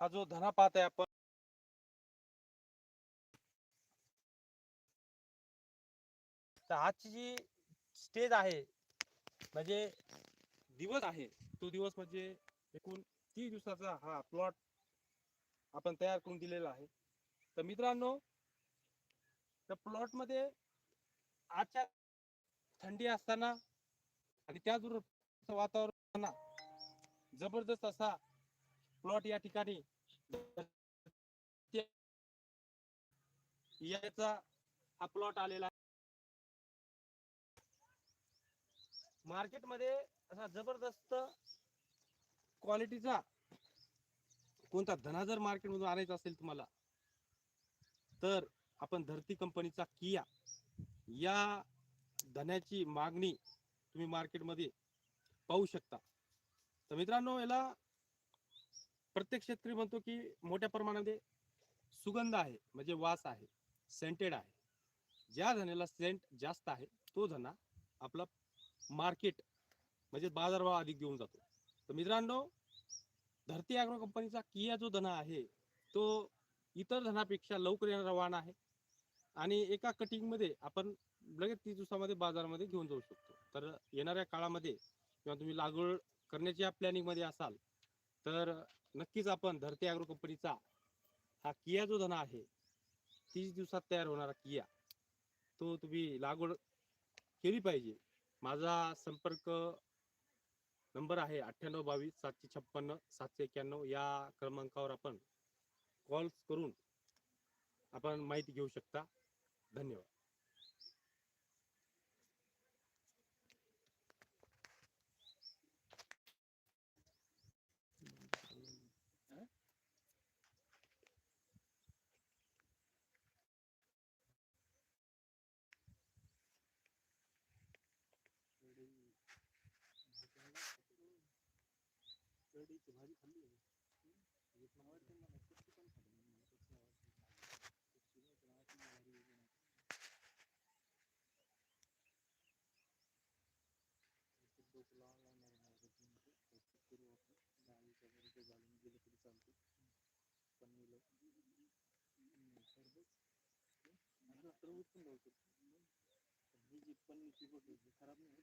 हा जो धना पाहत आहे आपण तर आजची जी स्टेज आहे म्हणजे दिवस आहे तो दिवस म्हणजे एकूण तीस दिवसाचा हा प्लॉट आपण तयार करून दिलेला आहे. तर मित्रांनो त्या प्लॉटमध्ये आजच्या थंडी असताना आणि त्याचबरोबर वातावरण जबरदस्त असा प्लॉट या ठिकाणी याचा हा प्लॉट आलेला मार्केटमध्ये असा जबरदस्त क्वालिटीचा कोणता धना जर मार्केटमधून आणायचा असेल तुम्हाला तर आपण धरती कंपनीचा किया या धन्याची मागणी तुम्ही मार्केटमध्ये पाहू शकता. तर मित्रांनो याला प्रत्येक शेतकरी म्हणतो की मोठ्या प्रमाणामध्ये सुगंध आहे म्हणजे वास आहे सेंटेड आहे. ज्या धण्याला सेंट जास्त आहे तो धना आपला मार्केट म्हणजे बाजारभाव अधिक घेऊन जातो. तर मित्रांनो धरती अॅग्रो कंपनीचा किया जो धना आहे तो इतर धनापेक्षा लवकर येणारा वाण आहे. आणि एका कटिंगमध्ये आपण लगेच तीस दिवसामध्ये बाजारामध्ये घेऊन जाऊ शकतो. तर येणाऱ्या काळामध्ये किंवा तुम्ही लागवड करण्याच्या प्लॅनिंगमध्ये असाल तर नक्कीच आपण धरती ॲग्रो कंपनीचा हा किया जो धना आहे तीस दिवसात तयार होणारा किया तो तुम्ही लागवड केली पाहिजे. माझा संपर्क नंबर आहे अठ्ठ्याण्णव बावीस सातशे छप्पन्न सातशे एक्क्याण्णव. या क्रमांकावर आपण कॉल करून आपण माहिती घेऊ शकता. धन्यवाद. कढीची भाजी खाल्ली आहे. नंबर त्यांना कुठची पण खाल्ली डोकला लागणार करू आपण. घालून गेलं तरी चालते. पनीर सरबत. पण घालतो ही जी पनीरची खराब नाही